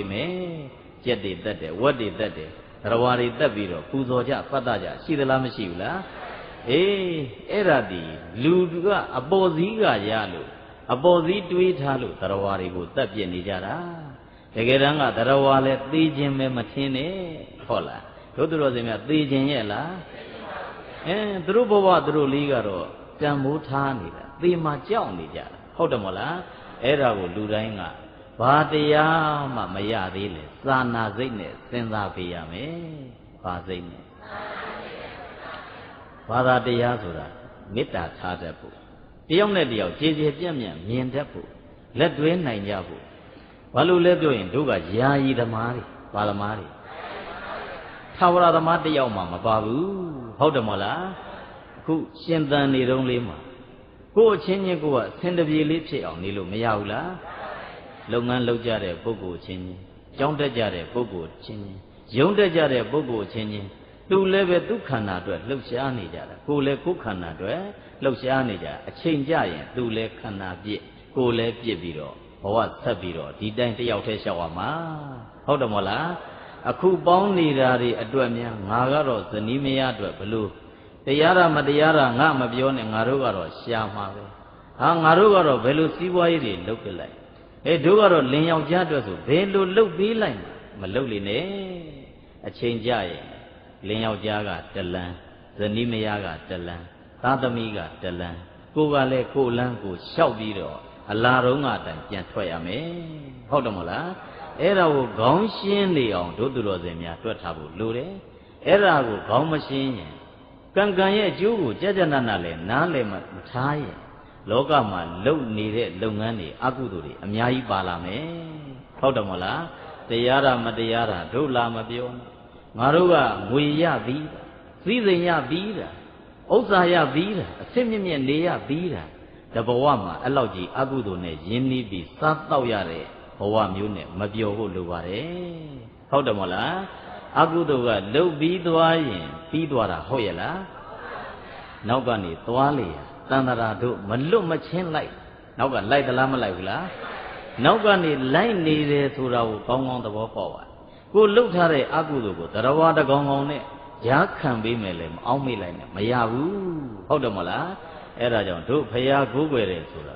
ိမယ်ကြက်တွေတက်တယ်ဝက်တွေတက်တယ်သရဝါတွေတက်ပြီးတော့ပူဇော်ကြပတ်တကြရှိသလားမရှိဘူးလားအေးအဲ့ဒါဒီလူကအပေါ်စည်းကရလို့အပေါ်စည်းတွေးထားလို့သရဝါတွေကိုတက်ပြစ်နေကြတာတကယ်တမ်းကသရဝါလဲသိခြင်းပဲမထင်းနဲ့ဟုတ်လားတို့သူတော်စင်များသိခြင်းရဲ့လားအဲသူတို့ဘဝသူတို့လေးကတော့တန်မိုးထားနေတာသေမှကြောက်နေကြတာဟုတ်တယ်မဟုတ်လားအဲ့ဒါကိုလူတိုင်းက ဘာတရားမှမရသေးလေသာနာစိတ်နဲ့စဉ်းစားပေးရမယ်ဘာစိတ်နဲ့ဘာသာတရားဆိုတာမေတ္တာထားတတ်ဖို့တယောက်နဲ့တယောက်ကြည်ကြည်ပြန့်ပြန့်မြင်တတ်ဖို့လက်တွဲနိုင်ကြဖို့ဘာလို့လဲပြောရင်တို့ကယာယီသမားတွေဘာသမားတွေထာဝရသမားတယောက်မှမပါဘူးဟုတ်တယ်မဟုတ်လားအခုရှင်သန်နေတုံးလေးမှာကိုယ်အချင်းချင်းကိုယ်ကဆင်တပြေလေးဖြစ်အောင်နေလို့မရဘူးလား လုပ်ငန်းလုပ်ကြတဲ့ပုဂ္ဂိုလ်ချင်းချင်းကြောင်းတက်ကြတဲ့ပုဂ္ဂိုလ်ချင်းချင်းယုံတက်ကြတဲ့ပုဂ္ဂိုလ်ချင်းချင်းသူလည်းပဲသူခန္ဓာအတွက်လှုပ်ရှားနေကြတာကိုယ်လည်းကိုယ်ခန္ဓာအတွက်လှုပ်ရှားနေကြအချိန်ကြရင်သူလည်းခန္ဓာပြည့်ကိုယ်လည်းပြည့်ပြီးတော့ဘဝဆက်ပြီးတော့ဒီတိုင်းတယောက်တည်းလျှောက်ရမှာဟုတ်တယ်မဟုတ်လားအခုပေါင်းနေတာတွေအတွက်များငါကတော့ဇနီးမယားအတွက်ဘလို့တရားရမတရားရငါမပြောနဲ့ငါတို့ကတော့ရှားမှာပဲဟာငါတို့ကတော့ဘယ်လိုစီးပွားရေးတွေလုပ်ပြလိုက် အဲတို့ကတော့လင်ယောက်ျားအတွက်ဆိုဘယ်လိုလုပ်ပေးလိုက်မလုပ်လေနဲ့အချိန်ကြရဲ့လင်ယောက်ျားကတလန်းဇနီးမယားကတလန်းသားသမီးကတလန်းကိုကလည်းကိုလန်းကိုလျှောက်ပြီးတော့အလာတုံးကအတိုင်းပြန်ထွက်ရမယ်ဟုတ်တယ်မဟုတ်လားအဲ့ဒါကိုခေါင်းရှင်းနေအောင်တို့သူတော်စင်များတွက်ထားဖို့လိုတယ်အဲ့ဒါကိုခေါင်းမရှင်းရင်ကံကံရဲ့အကျိုးကိုကြကြနနလည်းနားလည်းမထားရင် လောကမှာလုပ်နေတဲ့လုပ်ငန်းတွေအကုသိုလ်တွေအများကြီးပါလာမယ်ဟုတ်တယ်မဟုတ်လားတရားရမတရားတာတို့လာမပြောငါတို့ကငွေရပြီးစည်းစိမ်ရပြီးတာဥစ္စာရပြီးတာအစစ်မြင့်မြင့်နေရပြီးတာတဘဝမှာအဲ့လောက်ကြီးအကုသိုလ်နဲ့ယဉ်နီးပြီးစားတော့ရတဲ့ဘဝမျိုးနဲ့မပျော်ဖို့လိုပါတယ်ဟုတ်တယ်မဟုတ်လားအကုသိုလ်ကလှုပ်ပြီးသွားရင်ပြီးသွားတာဟုတ်ရဲ့လားနောက်ကနေသွားလေရ တန်တရာတို့မလွတ်မချင်းလိုက်နောက်ကလိုက်သလားမလိုက်ဘူးလားနောက်ကနေလိုက်နေတယ်ဆိုတာကိုကောင်းကောင်းသဘောပေါက်ပါကိုလှုပ်ထားတဲ့အကုသိုလ်ကိုတရားဝါတကောင်ကောင်နဲ့ရားခံပေးမယ်လေမအောင်မေ့လိုက်နဲ့မရဘူးဟုတ်တယ်မဟုတ်လားအဲ့ဒါကြောင့်တို့ဖရာကိုးကွယ်တယ်ဆိုတာ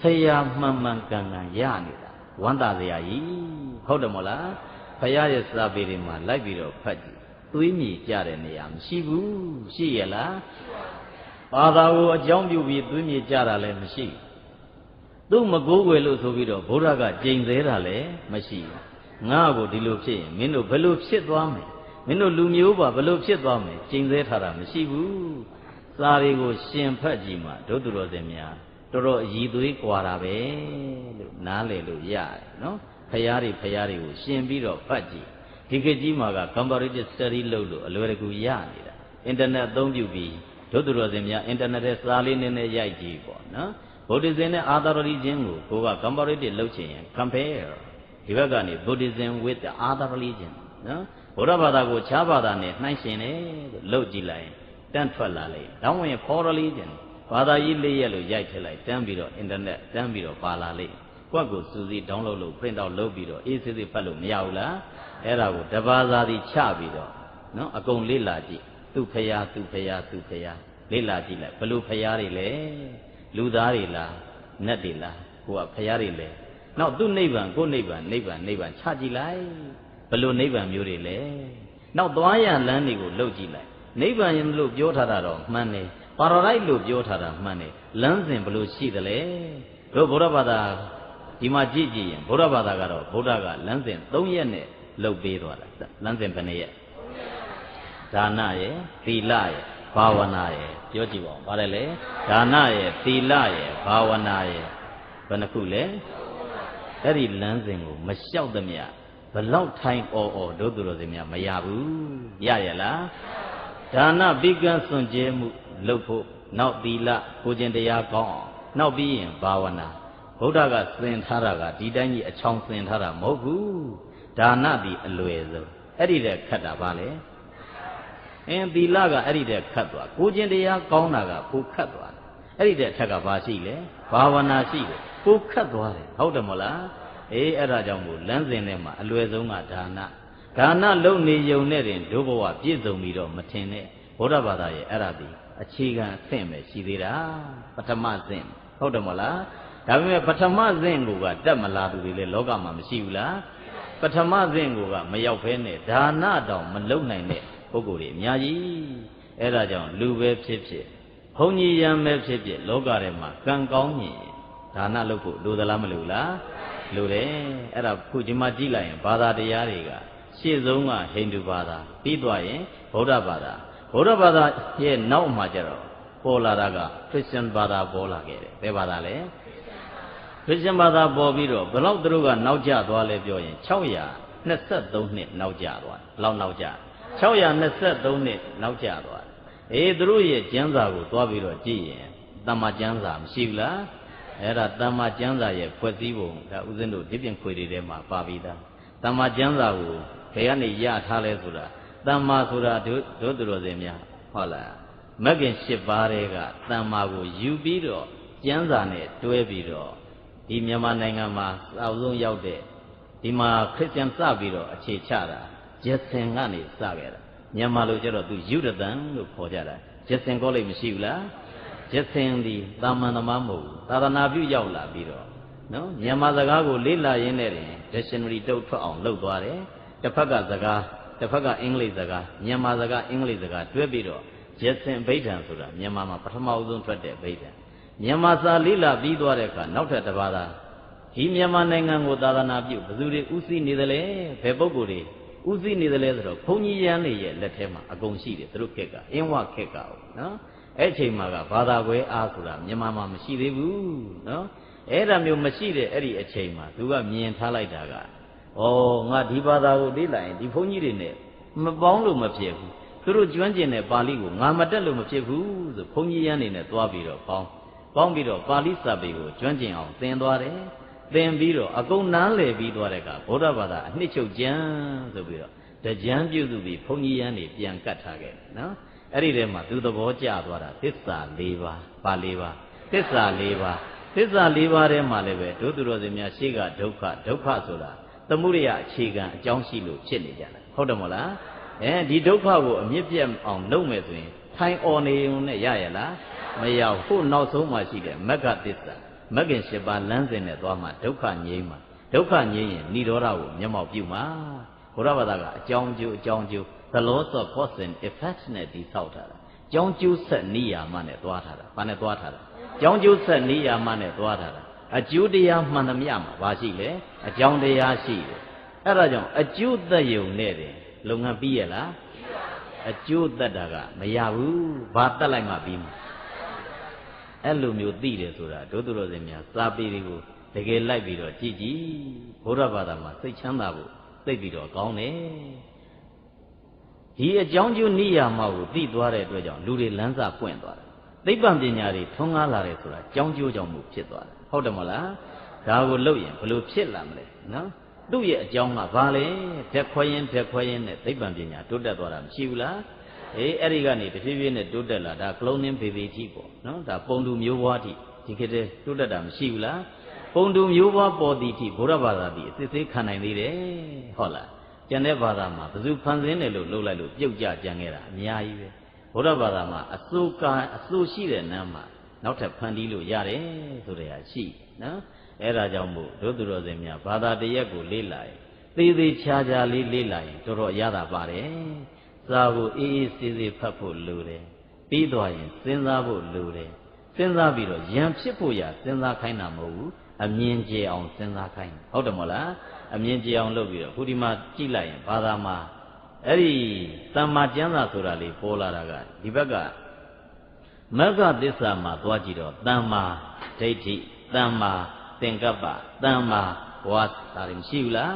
ဆရာမှန်မှန်ကန်ကန်ရနေတာဝမ်းသာစရာကြီးဟုတ်တယ်မဟုတ်လားဖရာရဲ့စာပေတွေမှာလိုက်ပြီးတော့ဖတ်ကြည့်သွေးမြေကြတဲ့နေရာမရှိဘူးရှိရလား ဘာသာကိုအကြောင်းပြုပြီးသွေးမြေကြတာလည်းမရှိသူ့မကိုးကွယ်လို့ဆိုပြီးတော့ဘုရားကကြိမ်သေးတာလည်းမရှိငါ့ကိုဒီလိုဖြစ်ရင်မင်းတို့ဘယ်လိုဖြစ်သွားမယ်မင်းတို့လူမျိုးပါဘယ်လိုဖြစ်သွားမယ်ကျင်သေးထားတာမရှိဘူးစာတွေကိုရှင်ဖတ်ကြည့်မှဒုသူတော်စင်များတော်တော်အည်သွေးကွာတာပဲလို့နားလည်လို့ရတယ်နော်ဖရားတွေဖရားတွေကိုရှင်ပြီးတော့ဖတ်ကြည့်ဒီခေတ်ကြီးမှာက comparative study လုပ်လို့အလွယ်တကူရနေတာအင်တာနက်အသုံးပြုပြီး ဒုသူတော်စင်များအင်တာနက်ရဲ့စာလေးနည်းနည်းရိုက်ကြည့်ပေါ့နော်ဗုဒ္ဓဇင်နဲ့အာသာရတိချင်းကိုကိုက comparative လုပ်ချင်ရင် compare ဒီဘက်ကနေ Buddhism with the other religion နော်ဗုဒ္ဓဘာသာကိုခြားဘာသာနဲ့နှိုင်းရှင်တယ်လို့ကြည့်လိုက်ရင်တန်းထွက်လာလိုက်။တောင်းဝင် for religion ဘာသာရေးလေးရက်လို့ရိုက်ထည့်လိုက်တန်းပြီးတော့ internet တန်းပြီးတော့ပါလာလိမ့်။ကိုယ့်ကိုစူးစီး download လုပ် print out လုပ်ပြီးတော့အေးစစ်စစ်ဖတ်လို့မရဘူးလား။အဲ့ဒါကိုတဘာသာစီချပြီးတော့နော်အကုန်လေ့လာကြည့်။ သူ့ဖရာသူ့ဖရာသူ့ဖရာလေ့လာကြည့်လိုက်ဘလို့ဖရာတွေလဲ။လူသားတွေလား။နတ်တွေလား။ကိုကဖရာတွေလဲ။နောက်သူ့နိဗ္ဗာန်ကိုနိဗ္ဗာန်နိဗ္ဗာန်နိဗ္ဗာန်ချကြည့်လိုက်။ဘလို့နိဗ္ဗာန်မျိုးတွေလဲ။နောက်သွားရလမ်းတွေကိုလှုပ်ကြည့်လိုက်နိဗ္ဗာန်လို့ပြောထားတာတော့မှန်တယ်ပါရဒိုက်လို့ပြောထားတာမှန်တယ်လမ်းစဉ်ဘလို့ရှိသလဲတို့ဗုဒ္ဓဘာသာဒီမှာကြည့်ကြည့်ရင်ဗုဒ္ဓဘာသာကတော့ဗုဒ္ဓကလမ်းစဉ်၃ရက်နဲ့လှုပ်ပေးသွားတာလမ်းစဉ်ဘယ်နှရက် ဒါနရယ်သီလရယ်ဘာဝနာရယ်ပြောကြည့်ပါဦးဗါတယ်လေဒါနရယ်သီလရယ်ဘာဝနာရယ်ဘယ်နှခုလဲအဲ့ဒီလမ်းစဉ်ကိုမလျှောက်သမျှဘလောက်ထိုင်အော်အော်တို့သူတော်စင်များမရဘူးရရလားဒါနပိကံစွန့်ကြဲမှုလုပ်ဖို့နောက်သီလကိုကျင်တရားကောင်းအောင်နောက်ပြီးရင်ဘာဝနာဗုဒ္ဓကသင်ထားတာကဒီတိုင်းကြီးအချောင်သင်ထားတာမဟုတ်ဘူးဒါနဒီအလွယ်ဆုံးအဲ့ဒီတဲ့ခတ်တာပါလေ အင်းသီလကအဲ့ဒီတဲ့ခတ်သွားကိုကျင်တရားကောင်းတာကကိုခတ်သွားတယ်အဲ့ဒီတဲ့ထက်ကဘာရှိလဲဘာဝနာရှိတယ်ကိုခတ်သွားတယ်ဟုတ်တယ်မဟုတ်လားအေးအဲ့ဒါကြောင့်မို့လမ်းစဉ်ထဲမှာအလွယ်ဆုံးကဒါနဒါနလုံနေယုံနဲ့တင်ဒုဘဝပြည့်စုံပြီးတော့မထင်နဲ့ဘုရားဘာသာရဲ့အဲ့ဒါဒီအခြေခံအဆင့်ပဲရှိသေးတာပထမဆင့်ဟုတ်တယ်မလားဒါပေမဲ့ပထမဆင့်ကိုကတက်မလာသူတွေလည်းလောကမှာမရှိဘူးလားပထမဆင့်ကိုကမရောက်ဖဲနဲ့ဒါနတောင်မလုံနိုင်တဲ့ ပုဂ္ဂိုလ်တွေအများကြီးအဲ့ဒါကြောင့်လူပဲဖြစ်ဖြစ်ဘုံကြီးရံပဲဖြစ်ဖြစ်လောကထဲမှာကံကောင်းရင်ဒါနလုပ်ဖို့လိုသလားမလိုလားလိုတယ်အဲ့ဒါခုဒီမှာကြည့်လိုက်ရင်ဘာသာတရားတွေကရှေ့ဆုံးကဟိန္ဒူဘာသာပြီးသွားရင်ဗုဒ္ဓဘာသာဗုဒ္ဓဘာသာရဲ့နောက်မှာကျတော့ပေါ်လာတာကခရစ်ယာန်ဘာသာပေါ်လာခဲ့တယ်ဘယ်ဘာသာလဲခရစ်ယာန်ဘာသာပေါ်ပြီးတော့ဘယ်လောက်သူတို့ကနောက်ကျသွားလဲပြောရင်623နှစ်နောက်ကျသွားတယ်ဘယ်လောက်နောက်ကျ 623နှစ်နောက်ကျသွားတယ်အေးသူတို့ရဲ့ကျမ်းစာကိုသွားပြီးတော့ကြည့်ရင်တမ္မာကျမ်းစာမရှိဘူးလားအဲ့ဒါတမ္မာကျမ်းစာရဲ့ဖွဲ့စည်းပုံဒါဥစဉ်တို့ဒီပြင်ခွေတွေထဲမှာပါပြီးသားတမ္မာကျမ်းစာကိုဘယ်ကနေရထားလဲဆိုတာတမ္မာဆိုတာတို့တို့သူတော်စင်များဟုတ်လားမဂ္ဂင်၈ပါးတွေကတမ္မာကိုယူပြီးတော့ကျမ်းစာနဲ့တွဲပြီးတော့ဒီမြန်မာနိုင်ငံမှာစောက်ဆုံးရောက်တဲ့ဒီမှာခရစ်ယာန်စပြီးတော့အခြေချတာ ဂျက်ဆင်ကနေစခဲ့တာမြန်မာလိုကျတော့သူယူရတန်လို့ခေါ်ကြတာဂျက်ဆင်ကောလိပ်မရှိဘူးလားဂျက်ဆင်ဒီတာမန်သမားမဟုတ်ဘူးသာသနာပြုရောက်လာပြီးတော့နော်မြန်မာစကားကိုလေ့လာရင်းနဲ့တင် dictionary တုတ်ထွက်အောင်လုပ်သွားတယ်တစ်ဖက်ကစကားတစ်ဖက်ကအင်္ဂလိပ်စကားမြန်မာစကားအင်္ဂလိပ်စကားတွဲပြီးတော့ဂျက်ဆင်ဗိဒ္ဓံဆိုတာမြန်မာမှာပထမအဆုံးထွက်တဲ့ဗိဒ္ဓံမြန်မာစာလေ့လာပြီးသွားတဲ့အခါနောက်ထပ်တစ်ပါးသားဒီမြန်မာနိုင်ငံကိုသာသနာပြုဘယ်သူတွေဥသိနေသလဲဘယ်ပုဂ္ဂိုလ်တွေ ဥသိနေသလဲဆိုတော့ဘုန်းကြီးရန်တွေရဲ့လက်ထဲမှာအကုန်ရှိတယ်သူတို့ခက်ကအင်းဝခက်ကဟုတ်နော်အဲ့ချိန်မှာကဘာသာကွဲအားဆိုတာမြန်မာမှာမရှိသေးဘူးနော်အဲ့ဒါမျိုးမရှိတဲ့အဲ့ဒီအချိန်မှာသူကမြင်ထားလိုက်တာကဩငါဒီဘာသာကိုလေ့လာရင်ဒီဘုန်းကြီးတွေနဲ့မပေါင်းလို့မဖြစ်ဘူးသူတို့ကျွမ်းကျင်တဲ့ပါဠိကိုငါမတက်လို့မဖြစ်ဘူးဆိုဘုန်းကြီးရန်နေနဲ့သွားပြီးတော့ပေါင်းပေါင်းပြီးတော့ပါဠိစာပေကိုကျွမ်းကျင်အောင်သင်သွားတယ် သင်ပြီးတော့အကုန်နားလည်ပြီးသွားတဲ့ကဗုဒ္ဓဘာသာအနှစ်ချုပ်ကျမ်းဆိုပြီးတော့တကြံပြုစုပြီးဘုန်းကြီးရန်နေပြန်ကတ်ထားခဲ့တယ်နော်အဲ့ဒီထဲမှာသူသဘောကျသွားတာသစ္စာ၄ပါးပါ၄ပါးသစ္စာ၄ပါးသစ္စာ၄ပါးထဲမှာလည်းပဲဒုသူတော်စင်များရှေ့ကဒုက္ခဒုက္ခဆိုတာသမှုရိယအခြေခံအကြောင်းရှိလို့ဖြစ်နေကြတာဟုတ်တယ်မဟုတ်လားအဲဒီဒုက္ခကိုအမြင့်ပြတ်အောင်လုပ်မယ်ဆိုရင်ထိုင်អော်နေုံနဲ့ရရလားမရဘူးနောက်ဆုံးမှရှိတဲ့မဂ္ဂသစ္စာ မဂ္ဂင်၈ပါးလမ်းစဉ်နဲ့သွားမှဒုက္ခငြိမ်းမှာဒုက္ခငြိမ်းရင်ဏိရောဓကိုမျက်မှောက်ပြုမှာဘုရားဘာသာကအကြောင်းကျိုးအကြောင်းကျိုး the laws of cause and effect နဲ့တည်ဆောက်ထားတာကြောင်းကျိုးဆက်နိယာမနဲ့သွားထားတာဘာနဲ့သွားထားတာကြောင်းကျိုးဆက်နိယာမနဲ့သွားထားတာအကျိုးတရားမှန်သမျှမှာဘာရှိလဲအကြောင်းတရားရှိတယ်အဲ့ဒါကြောင့်အကျိုးသက်ယုံနဲ့တယ်လုပ်ငန်းပြီးရလားအကျိုးသက်တာကမရဘူးဘာတက်လိုက်မှပြီးမှာ အဲ့လိုမျိုးသိတယ်ဆိုတာဒုသူတော်စင်များစာပေတွေကိုတကယ်လိုက်ပြီးတော့ကြည်ကြည်ဘုရားဘာသာမှာစိတ်ချမ်းသာဖို့သိပြီးတော့ကောင်းတယ်ဒီအကြောင်းကျိုးနိယာမကိုသိသွားတဲ့အတွက်ကြောင့်လူတွေလမ်းစာပွင့်သွားတယ်သိပ္ပံပညာတွေထွန်းကားလာတယ်ဆိုတာကြောင်းကျိုးကြောင့်မှုဖြစ်သွားတယ်ဟုတ်တယ်မလားဒါကိုလုပ်ရင်ဘလို့ဖြစ်လာမလဲနော်သူ့ရဲ့အကြောင်းကဘာလဲဓက်ခွဲရင်ဓက်ခွဲရင်နဲ့သိပ္ပံပညာတိုးတက်သွားတာမရှိဘူးလား အေးအဲ့ဒီကနေတဖြည်းဖြည်းနဲ့တိုးတက်လာဒါကလုံးနှင်းဘေဘေကြီးပေါ့နော်ဒါပုံတူမျိုးဘွားတိဒီခေတ်တိုးတက်တာမရှိဘူးလားပုံတူမျိုးဘွားပေါ်သည်တိဘုရားဘာသာတိအစစ်သေးခံနိုင်သေးတယ်ဟုတ်လားကျန်တဲ့ဘာသာမှာဘယ်သူဖန်ဆင်းတယ်လို့လုပ်လိုက်လို့ပြုတ်ကြကြံခဲ့တာအများကြီးပဲဘုရားဘာသာမှာအစိုးကအစိုးရှိတဲ့နားမှာနောက်ထပ်ဖန်တီးလို့ရတယ်ဆိုတဲ့ဟာရှိနော်အဲ့ဒါကြောင့်မို့တို့သူတော်စင်များဘာသာတရက်ကိုလေးလာရင်သေးသေးချာချာလေးလေးလာရင်တော်တော်ရတာပါတယ် စာကိုအေးအေးဆေးဆေးဖတ်ဖို့လိုတယ်ပြီးသွားရင်စဉ်းစားဖို့လိုတယ်စဉ်းစားပြီးတော့ယံဖြစ်ဖို့ရစဉ်းစားခိုင်းတာမဟုတ်ဘူးအမြင်ကျအောင်စဉ်းစားခိုင်းဟုတ်တယ်မဟုတ်လားအမြင်ကျအောင်လုပ်ပြီးတော့ခုဒီမှာကြည့်လိုက်ရင်ဘာသာမှာအဲ့ဒီသမ္မာကျမ်းစာဆိုတာလေးပေါ်လာတာကဒီဘက်ကမဂ္ဂသစ္စာမှာသွားကြည့်တော့သမ္မာဒိဋ္ဌိသမ္မာသင်္ကပ္ပသမ္မာဝါစာတွေမရှိဘူးလား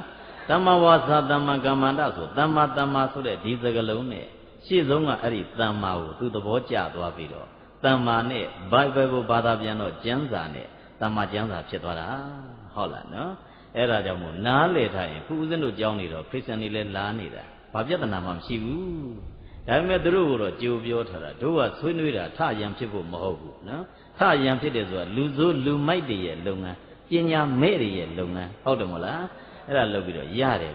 သမ္မာဝါစာသမ္မာကမ္မန္တဆိုသမ္မာသမ္မာဆိုတဲ့ဒီစကားလုံးနဲ့ရှေ့ဆုံးကအဲ့ဒီသမ္မာကိုသူသဘောကျသွားပြီးတော့သမ္မာနဲ့ဘိုင်ဘယ်ကိုဘာသာပြန်တော့ကျမ်းစာနဲ့သမ္မာကျမ်းစာဖြစ်သွားတာဟုတ်လားနော်အဲ့ဒါကြောင့်မို့နားလေထားရင်ခုဦးဇင်းတို့ကြောင်းနေတော့ခရစ်ယာန်တွေလည်းလာနေတာဘာပြဿနာမှမရှိဘူးဒါပေမဲ့သူတို့ကတော့ကြိုပြောထားတာတို့ကဆွေးနွေးတာထရန်ဖြစ်ဖို့မဟုတ်ဘူးနော်ထရန်ဖြစ်တယ်ဆိုတာလူဆိုးလူမိုက်တွေရဲ့လုပ်ငန်းပညာမဲ့တွေရဲ့လုပ်ငန်းဟုတ်တယ်မဟုတ်လား အဲ့ဒါလုပ်ပြီးတော့ရတယ်